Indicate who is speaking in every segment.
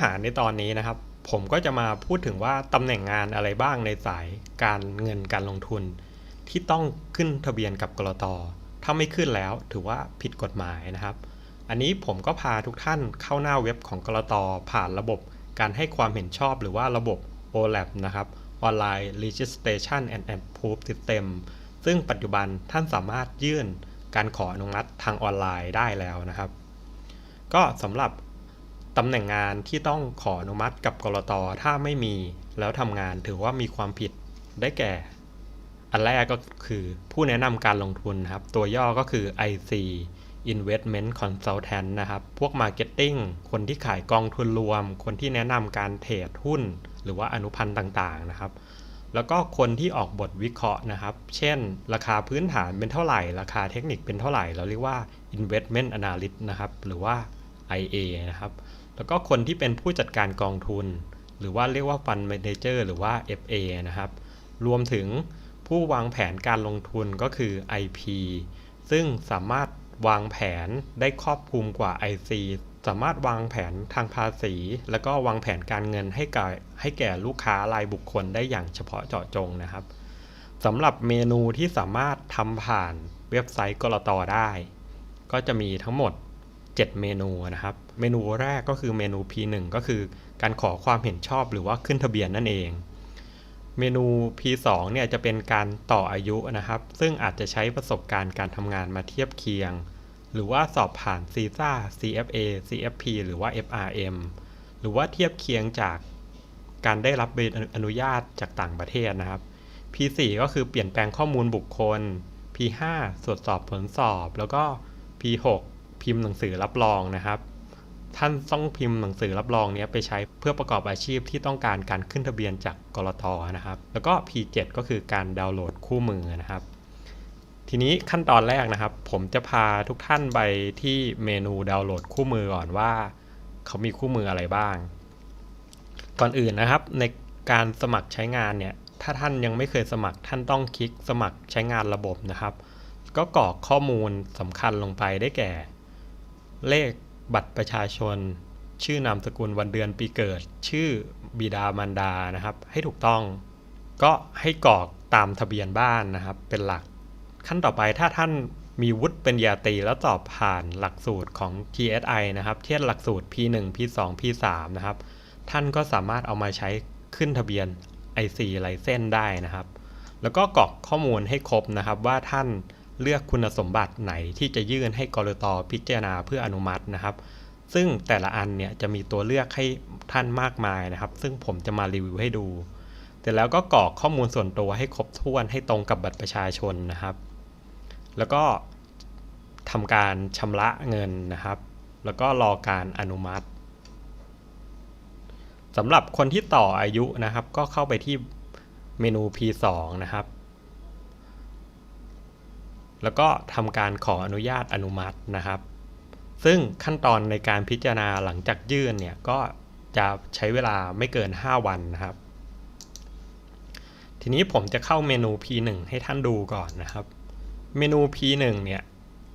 Speaker 1: หาในตอนนี้นะครับ ผมก็จะมาพูดถึงว่าตำแหน่งงานอะไรบ้างในสายการเงินการลงทุน ที่ต้องขึ้นทะเบียนกับกรตถ้าไม่ขึ้นแล้วถือว่าผิดกฎหมายนะครับ อันนี้ผมก็พาทุกท่านเข้าหน้าเว็บของกรตผ่านระบบการให้ความเห็นชอบหรือว่าระบบ OLAP นะครับ Online Registration and Approve System ซึ่งปัจจุบันท่านสามารถยื่นการขออนุมัติทางออนไลน์ได้แล้วนะครับ ก็สำหรับ ตำแหน่งงานที่ต้องขออนุมัติกับกรตถ้าไม่มีแล้วทำงานถือว่ามีความผิดได้แก่ อันแรกก็คือผู้แนะนำการลงทุนนะครับ ตัวย่อก็คือ IC Investment Consultant นะครับ พวก Marketing คนที่ขายกองทุนรวม คนที่แนะนำการเทรดหุ้น หรือว่าอนุพันธ์ต่างๆนะครับ แล้วก็คนที่ออกบทวิเคราะห์นะครับ เช่น ราคาพื้นฐานเป็นเท่าไหร่ ราคาเทคนิคเป็นเท่าไหร่ เราเรียกว่า Investment Analyst นะครับ หรือว่า IA นะครับ แล้วก็คนที่เป็นผู้จัดการกองทุน หรือว่าเรียกว่า Fund Manager หรือว่า FA นะครับ รวมถึงผู้วางแผนการลงทุนก็คือ IP ซึ่งสามารถวางแผนได้ครอบคลุมกว่า IC สามารถวางแผนทางภาษี แล้วก็วางแผนการเงินให้แก่ให้แก่ลูกค้ารายบุคคลได้อย่างเฉพาะเจาะจงนะครับสำหรับเมนูที่สามารถทำผ่านเว็บไซต์กรตได้ ก็จะมีทั้งหมด 7 เมนูนะครับ เมนูแรกก็คือเมนู P1 ก็คือการขอความเห็นชอบหรือว่าขึ้นทะเบียนนั่นเอง เมนู P2 เนี่ยจะเป็นการต่ออายุนะครับ ซึ่งอาจจะใช้ประสบการณ์การทำงานมาเทียบเคียง หรือว่าสอบผ่าน CISA CFA CFP หรือว่า FRM หรือว่าเทียบเคียงจากการได้รับใบอนุญาตจากต่างประเทศนะครับ P4 ก็คือเปลี่ยนแปลงข้อมูลบุคคล P5 ตรวจสอบผลสอบ แล้วก็ P6 พิมพ์หนังสือรับรองนะครับ ท่านต้องพิมพ์หนังสือรับรองนี้ไปใช้เพื่อประกอบอาชีพที่ต้องการการขึ้นทะเบียนจากกรตนะครับ แล้วก็ P7 ก็คือการดาวน์โหลดคู่มือนะครับ ทีนี้ขั้นตอนแรกนะครับ ผมจะพาทุกท่านไปที่เมนูดาวน์โหลดคู่มือก่อนว่า เขามีคู่มืออะไรบ้าง ก่อนอื่นนะครับในการสมัครใช้งานเนี่ยถ้าท่านยังไม่เคยสมัครท่านต้องคลิกสมัครใช้งานระบบนะครับ ก็กรอกข้อมูลสำคัญลงไปได้แก่ เลขบัตรประชาชน ชื่อนามสกุลวันเดือนปีเกิด ชื่อบิดามารดานะครับ ให้ถูกต้อง ก็ให้กรอกตามทะเบียนบ้านนะครับ เป็นหลัก ขั้นต่อไปถ้าท่านมีวุฒิเป็นญาตรีแล้วสอบผ่านหลักสูตรของ TSI นะครับ เช่นหลักสูตร P1 P2 P3 นะครับ ท่านก็สามารถเอามาใช้ขึ้นทะเบียน IC ไลเซนได้นะครับ แล้วก็กรอกข้อมูลให้ครบนะครับว่าท่าน เลือกคุณสมบัติไหนที่จะยื่นให้กรตพิจารณาเพื่ออนุมัตินะครับ ซึ่งแต่ละอันเนี่ยจะมีตัวเลือกให้ท่านมากมายนะครับ ซึ่งผมจะมารีวิวให้ดู แต่แล้วก็กรอกข้อมูลส่วนตัวให้ครบถ้วนให้ตรงกับบัตรประชาชนนะครับ แล้วก็ทำการชำระเงินนะครับ แล้วก็รอการอนุมัติสำหรับคนที่ต่ออายุนะครับ ก็เข้าไปที่เมนู P2 นะครับ แล้วก็ทำการขออนุญาตอนุมัตินะครับ ซึ่งขั้นตอนในการพิจารณาหลังจากยื่นเนี่ยก็จะใช้เวลาไม่เกิน 5 วันนะครับ ทีนี้ผมจะเข้าเมนู P1 ให้ท่านดูก่อนนะครับ เมนู P1 เนี่ย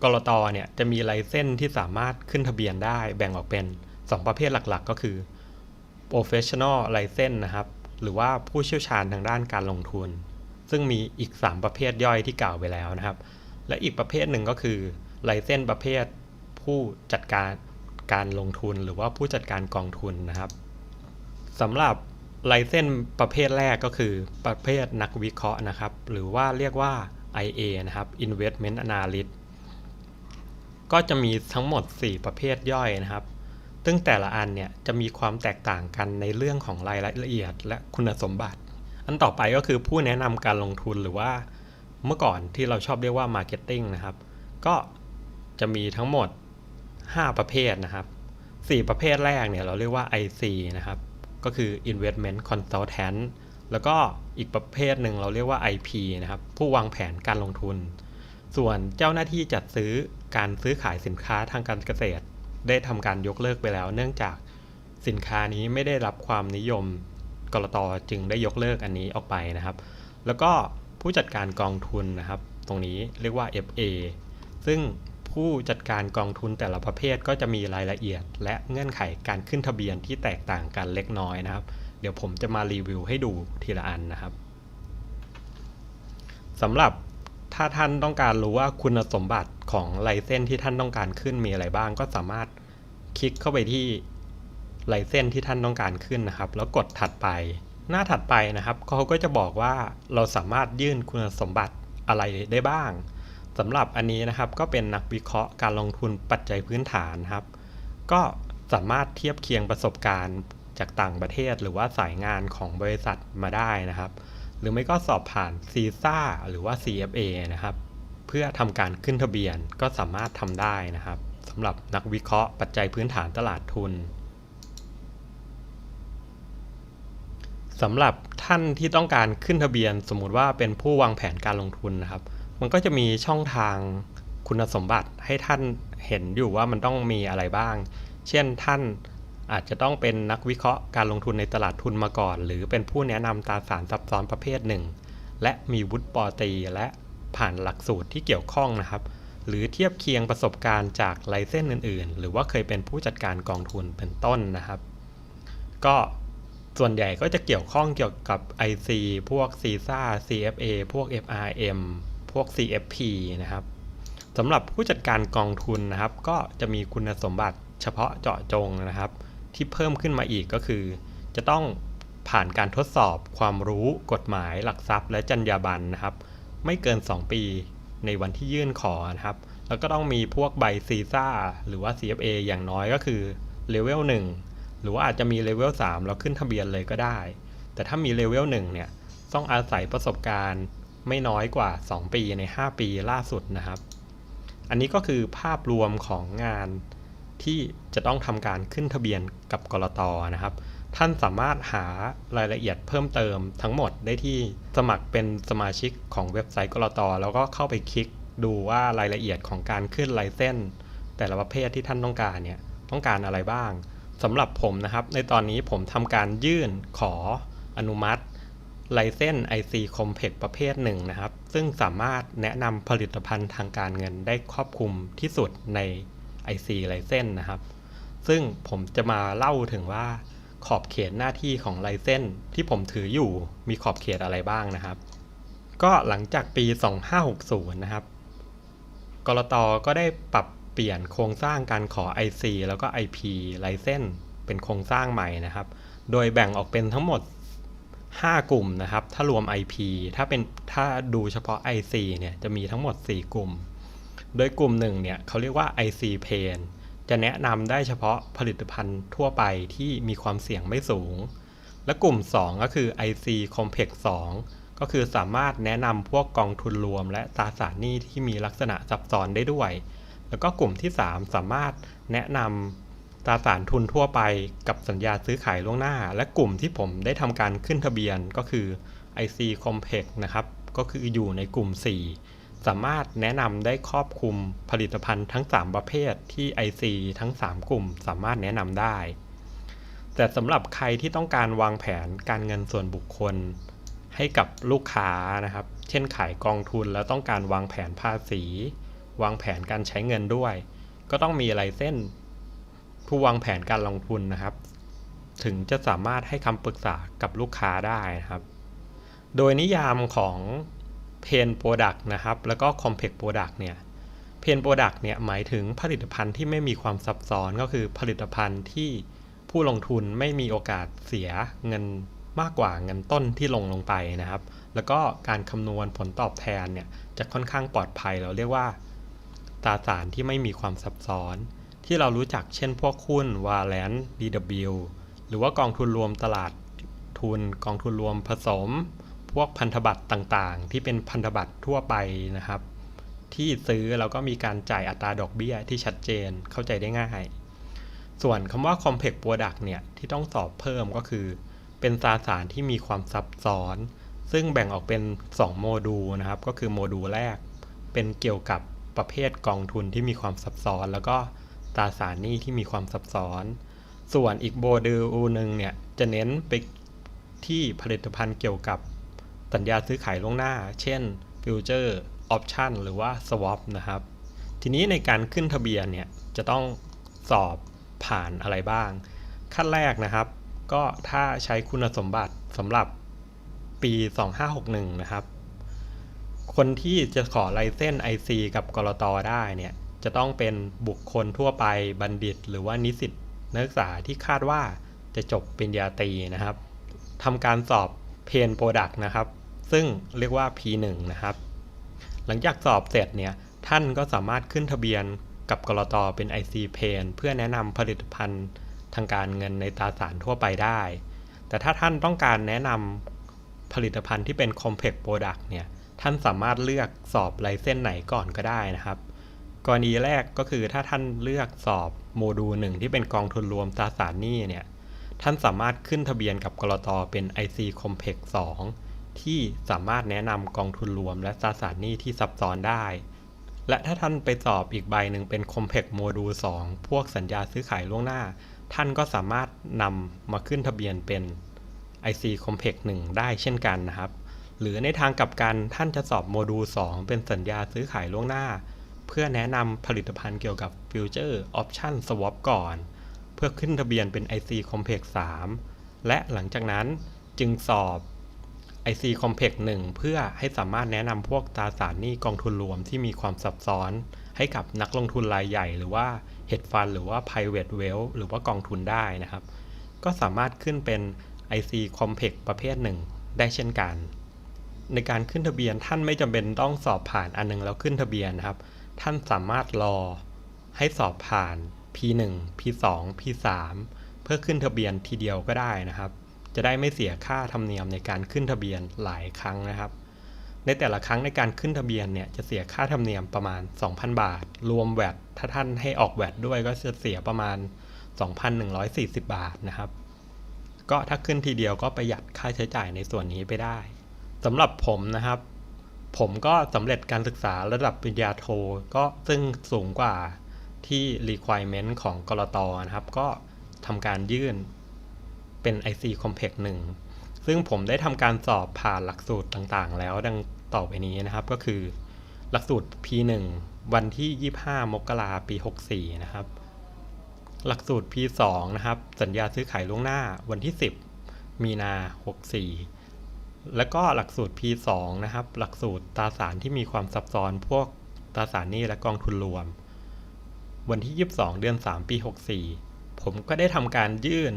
Speaker 1: กรตเนี่ยจะมีไลเซนที่สามารถขึ้นทะเบียนได้แบ่งออกเป็น 2 ประเภทหลักๆ ก็คือ professional license นะครับ หรือว่าผู้เชี่ยวชาญทางด้านการลงทุน ซึ่งมีอีก 3 ประเภทย่อยที่กล่าวไปแล้วนะครับ และอีกประเภทหนึ่งก็คือไลเซนประเภทผู้จัดการการลงทุนหรือว่าผู้จัดการกองทุนนะครับสำหรับไลเซนประเภทแรกก็คือประเภทนักวิเคราะห์นะครับ หรือว่าเรียกว่า IA นะครับ Investment Analyst ก็จะมีทั้งหมด 4 ประเภทย่อยนะครับ ซึ่งแต่ละอันเนี่ยจะมีความแตกต่างกันในเรื่องของรายละเอียดและคุณสมบัติ อันต่อไปก็คือผู้แนะนำการลงทุนหรือว่า เมื่อก่อนที่เราชอบเรียกว่า Marketing นะครับ ก็จะมีทั้งหมด 5 ประเภทนะครับ 4 ประเภทแรกเนี่ยเราเรียกว่า IC นะครับ ก็คือ Investment Consultant แล้วก็อีกประเภทหนึ่งเราเรียกว่า IP นะครับ ผู้วางแผนการลงทุน ส่วนเจ้าหน้าที่จัดซื้อการซื้อขายสินค้าทางการเกษตร ได้ทำการยกเลิกไปแล้ว เนื่องจากสินค้านี้ไม่ได้รับความนิยมกรตจึงได้ยกเลิกอันนี้ออกไปนะครับ แล้วก็ ผู้จัดการกองทุนนะครับ ตรงนี้เรียกว่า FA ซึ่งผู้จัดการกองทุนแต่ละประเภทก็จะมีรายละเอียด และเงื่อนไขการขึ้นทะเบียนที่แตกต่างกันเล็กน้อยนะครับ เดี๋ยวผมจะมารีวิวให้ดูทีละอันนะครับสำหรับถ้าท่านต้องการรู้ว่าคุณสมบัติของไลเซนที่ท่านต้องการขึ้นมีอะไรบ้าง ก็สามารถคลิกเข้าไปที่ไลเซนที่ท่านต้องการขึ้นนะครับ แล้วกดถัดไป หน้าถัดไปนะครับเขาก็จะบอกว่าเราสามารถยื่นคุณสมบัติอะไรได้บ้างสำหรับอันนี้นะครับก็เป็นนักวิเคราะห์การลงทุนปัจจัยพื้นฐานครับ ก็สามารถเทียบเคียงประสบการณ์จากต่างประเทศ หรือว่าสายงานของบริษัทมาได้นะครับ หรือไม่ก็สอบผ่านซีซ่าหรือว่า CFA นะครับ เพื่อทำการขึ้นทะเบียนก็สามารถทำได้นะครับสำหรับนักวิเคราะห์ปัจจัยพื้นฐานตลาดทุน สำหรับท่านที่ต้องการขึ้นทะเบียน สมมุติว่าเป็นผู้วางแผนการลงทุนนะครับ มันก็จะมีช่องทางคุณสมบัติให้ท่านเห็นอยู่ว่ามันต้องมีอะไรบ้าง เช่นท่านอาจจะต้องเป็นนักวิเคราะห์การลงทุนในตลาดทุนมาก่อน หรือเป็นผู้แนะนำตราสารซับซ้อนประเภทหนึ่ง และมีวุฒิปอตีและผ่านหลักสูตรที่เกี่ยวข้องนะครับ หรือเทียบเคียงประสบการณ์จากไลเซนอื่น ๆ หรือว่าเคยเป็นผู้จัดการกองทุนเป็นต้นนะครับ ก็ ส่วนใหญ่ก็จะเกี่ยวข้องเกี่ยวกับ IC พวก CISA CFA พวก FRM พวก CFP นะครับสำหรับผู้จัดการกองทุนนะครับ ก็จะมีคุณสมบัติเฉพาะเจาะจงนะครับ ที่เพิ่มขึ้นมาอีกก็คือ จะต้องผ่านการทดสอบความรู้กฎหมายหลักทรัพย์ และจรรยาบรรณนะครับ ไม่เกิน 2 ปีในวันที่ยื่นขอนะครับ แล้วก็ต้องมีพวกใบซีซ่าหรือว่า CFA อย่างน้อยก็คือเลเวล1 หรือว่าอาจจะมีเลเวล3แล้วขึ้นทะเบียนเลยก็ได้ แต่ถ้ามีเลเวล1เนี่ย ต้องอาศัยประสบการณ์ไม่น้อยกว่า 2 ปีใน 5 ปีล่าสุดนะครับ อันนี้ก็คือภาพรวมของงานที่จะต้องทำการขึ้นทะเบียนกับกรตนะครับ ท่านสามารถหารายละเอียดเพิ่มเติมทั้งหมดได้ที่สมัครเป็นสมาชิกของเว็บไซต์กรตแล้วก็เข้าไปคลิกดูว่ารายละเอียดของการขึ้นไลเซนแต่ละประเภทที่ท่านต้องการเนี่ยต้องการอะไรบ้าง สำหรับผมนะครับ ในตอนนี้ผมทำการยื่นขออนุมัติไลเซน IC Complex ประเภทหนึ่งนะครับ ซึ่งสามารถแนะนำผลิตภัณฑ์ทางการเงินได้ครอบคลุมที่สุดใน IC ไลเซนนะครับ ซึ่งผมจะมาเล่าถึงว่าขอบเขตหน้าที่ของไลเซนที่ผมถืออยู่มีขอบเขตอะไรบ้างนะครับ ก็หลังจากปี 2560 นะครับกรตก็ได้ปรับ เปลี่ยนโครงสร้างการขอ IC แล้วก็ IP ไลเซนเป็นโครงสร้างใหม่นะครับ โดยแบ่งออกเป็นทั้งหมด 5 กลุ่มนะครับ ถ้ารวม IP ถ้าเป็นถ้าดูเฉพาะ IC เนี่ยจะมีทั้งหมด 4 กลุ่ม โดยกลุ่มหนึ่งเนี่ยเขาเรียกว่า IC Pain จะแนะนำได้เฉพาะผลิตภัณฑ์ทั่วไปที่มีความเสี่ยงไม่สูง และกลุ่ม 2 ก็คือ IC Complex 2 ก็คือสามารถแนะนำพวกกองทุนรวม และตราสารหนี้ที่มีลักษณะซับซ้อนได้ด้วย แล้วก็กลุ่มที่ 3 สามารถแนะนำตราสารทุนทั่วไปกับสัญญาซื้อขายล่วงหน้า และกลุ่มที่ผมได้ทำการขึ้นทะเบียนก็คือ IC Complex นะครับ ก็คืออยู่ในกลุ่ม 4 สามารถแนะนำได้ครอบคลุมผลิตภัณฑ์ทั้ง 3 ประเภทที่ IC ทั้ง 3 กลุ่มสามารถแนะนำได้ แต่สำหรับใครที่ต้องการวางแผนการเงินส่วนบุคคล ให้กับลูกค้านะครับ เช่นขายกองทุนแล้วต้องการวางแผนภาษี วางแผนการใช้เงินด้วย ก็ต้องมีอะไลเส้น ผู้วางแผนการลงทุนนะครับ ถึงจะสามารถให้คำปรึกษากับลูกค้าได้นะครับ โดยนิยามของเพนโปรดักต์นะครับ แล้วก็คอมเพล็กซ์โปรดักต์เนี่ยเพนโปรดักต์เนี่ยหมายถึงผลิตภัณฑ์ที่ไม่มีความซับซ้อนก็คือผลิตภัณฑ์ที่ผู้ลงทุนไม่มีโอกาสเสียเงินมากกว่าเงินต้นที่ลงลงไปนะครับ แล้วก็การคำนวณผลตอบแทนเนี่ยจะค่อนข้างปลอดภัยเราเรียกว่า ตราสารที่ไม่มีความซับซ้อน ที่เรารู้จักเช่นพวกหุ้นวาแลน DW หรือว่ากองทุนรวมตลาดทุนกองทุนรวมผสม พวกพันธบัตรต่างๆ ที่เป็นพันธบัตรทั่วไปนะครับ ที่ซื้อแล้วก็มีการจ่ายอัตราดอกเบี้ยที่ชัดเจนเข้าใจได้ง่าย ส่วนคำว่า Complex Product เนี่ยที่ต้องสอบเพิ่มก็คือ เป็นตราสารที่มีความซับซ้อน ซึ่งแบ่งออกเป็น 2 โมดูลนะครับ ก็คือโมดูลแรกเป็นเกี่ยวกับ ประเภทกองทุนที่มีความซับซ้อน แล้วก็ตราสารหนี้ที่มีความซับซ้อน ส่วนอีกโมดูหนึ่งเนี่ยจะเน้นไปที่ผลิตภัณฑ์เกี่ยวกับสัญญาซื้อขายล่วงหน้า เช่นฟิวเจอร์ออปชันหรือว่า swap นะครับ ทีนี้ในการขึ้นทะเบียนเนี่ยจะต้องสอบผ่านอะไรบ้าง ขั้นแรกนะครับ ก็ถ้าใช้คุณสมบัติสำหรับปี 2561 นะครับ คนที่จะขอไลเส้น IC กับกรตได้เนี่ยจะต้องเป็นบุคคลทั่วไปบัณฑิต หรือว่านิสิตนักศึกษาที่คาดว่าจะจบปริญญาตรีนะครับทำการสอบเพนโปรดักต์นะครับ ซึ่งเรียกว่า P1 นะครับ หลังจากสอบเสร็จเนี่ยท่านก็สามารถขึ้นทะเบียนกับกรตเป็น IC p a n เพื่อแนะนำผลิตภัณฑ์ทางการเงินในตราสารทั่วไปได้ แต่ถ้าท่านต้องการแนะนำผลิตภัณฑ์ที่เป็น Complex Product เนี่ย ท่านสามารถเลือกสอบไลเส้นไหนก่อนก็ได้นะครับ กรณีแรกก็คือถ้าท่านเลือกสอบโมดูลหนึ่งที่เป็นกองทุนรวมตราสารหนี้เนี่ยท่านสามารถขึ้นทะเบียนกับกรตเป็น IC Complex 2 ที่สามารถแนะนำกองทุนรวมและตราสารหนี้ที่ซับซ้อนได้ และถ้าท่านไปสอบอีกใบหนึ่งเป็น Complex โมดูล2พวกสัญญาซื้อขายล่วงหน้า ท่านก็สามารถนำมาขึ้นทะเบียนเป็น IC Complex 1 ได้เช่นกันนะครับ หรือในทางกลับกันท่านจะสอบโมดูล 2 เป็นสัญญาซื้อขายล่วงหน้า เพื่อแนะนำผลิตภัณฑ์เกี่ยวกับ Future Option Swap ก่อน เพื่อขึ้นทะเบียนเป็น IC Complex 3 และหลังจากนั้นจึงสอบ IC Complex 1 เพื่อให้สามารถแนะนำพวกตราสารหนี้กองทุนรวมที่มีความซับซ้อนให้กับนักลงทุนรายใหญ่ หรือว่า Hedge Fund หรือว่า Private Wealth หรือว่ากองทุนได้นะครับ ก็สามารถขึ้นเป็น IC Complex ประเภทหนึ่งได้เช่นกัน ในการขึ้นทะเบียนท่านไม่จำเป็นต้องสอบผ่านอันหนึงแล้วขึ้นทะเบียนนะครับ ท่านสามารถรอให้สอบผ่าน P1 P2 P3 เพื่อขึ้นทะเบียนทีเดียวก็ได้นะครับ จะได้ไม่เสียค่าธรรมเนียมในการขึ้นทะเบียนหลายครั้งนะครับ ในแต่ละครั้งในการขึ้นทะเบียนเนี่ยจะเสียค่าธรรมเนียมประมาณ 2,000 บาท รวมแวดถ้าท่านให้ออกแวดด้วยก็จะเสียประมาณ 2,140 บาทนะครับ ก็ถ้าขึ้นทีเดียวก็ประหยัดค่าใช้จ่ายในส่วนนี้ไปได้ สำหรับผมนะครับ ผมก็สำเร็จการศึกษาระดับปริญญาโทก็ซึ่งสูงกว่าที่ requirement ของกรตนะครับ ก็ทำการยื่นเป็น IC Complex 1 ซึ่งผมได้ทำการสอบผ่านหลักสูตรต่างๆ แล้วดังต่อไปนี้นะครับก็คือ หลักสูตร P1 วันที่ 25 มกราปี 64 นะครับ หลักสูตร P2 นะครับ สัญญาซื้อขายล่วงหน้าวันที่ 10 มีนา 64 แล้วก็หลักสูตร P2 นะครับ หลักสูตรตราสารที่มีความซับซ้อนพวกตราสารหนี้และกองทุนรวม วันที่ 22 เดือน 3 ปี 64 ผมก็ได้ทำการยื่น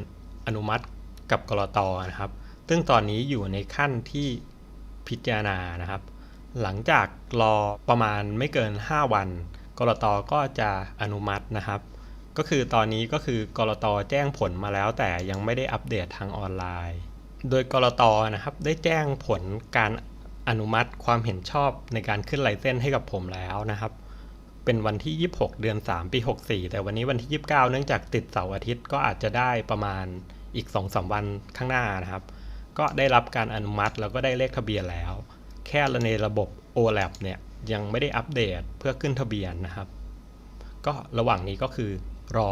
Speaker 1: อนุมัติกับกรตนะครับ ซึ่งตอนนี้อยู่ในขั้นที่พิจารณานะครับ หลังจากรอประมาณไม่เกิน 5 วัน กรตก็จะอนุมัตินะครับ ก็คือตอนนี้ก็คือกรตแจ้งผลมาแล้วแต่ยังไม่ได้อัปเดตทางออนไลน์ โดยกรตนะครับ ได้แจ้งผลการอนุมัติความเห็นชอบในการขึ้นไลเส้นให้กับผมแล้วนะครับ เป็นวันที่ 26 เดือน 3 ปี 64 แต่วันนี้วันที่ 29 เนื่องจากติดเสาร์อาทิตย์ก็อาจจะได้ประมาณอีก 2-3 วันข้างหน้านะครับ ก็ได้รับการอนุมัติแล้วก็ได้เลขทะเบียนแล้ว แค่ในระบบ OLAP เนี่ยยังไม่ได้อัปเดตเพื่อขึ้นทะเบียนนะครับ ก็ระหว่างนี้ก็คือรอ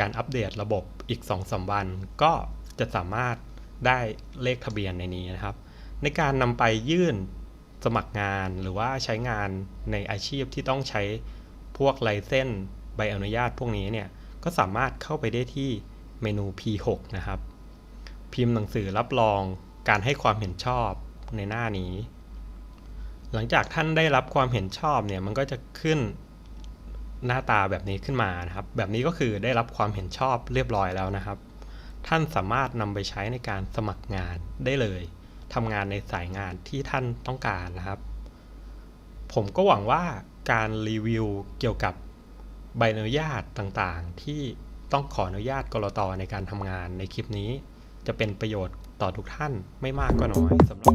Speaker 1: การอัปเดตระบบอีก 2-3 วัน ก็จะสามารถ ได้เลขทะเบียนในนี้นะครับ ในการนำไปยื่นสมัครงานหรือว่าใช้งานในอาชีพที่ต้องใช้พวกไลเส้นใบอนุญาตพวกนี้เนี่ยก็สามารถเข้าไปได้ที่เมนู P6 นะครับ พิมพ์หนังสือรับรองการให้ความเห็นชอบในหน้านี้ หลังจากท่านได้รับความเห็นชอบเนี่ยมันก็จะขึ้นหน้าตาแบบนี้ขึ้นมานะครับ แบบนี้ก็คือได้รับความเห็นชอบเรียบร้อยแล้วนะครับ ท่านสามารถนำไปใช้ในการสมัครงานได้เลยทำงานในสายงานที่ท่านต้องการนะครับ ผมก็หวังว่าการรีวิวเกี่ยวกับใบอนุญาตต่างๆ ที่ต้องขออนุญาตกรตในการทำงานในคลิปนี้ จะเป็นประโยชน์ต่อทุกท่านไม่มากก็น้อยสำหรับ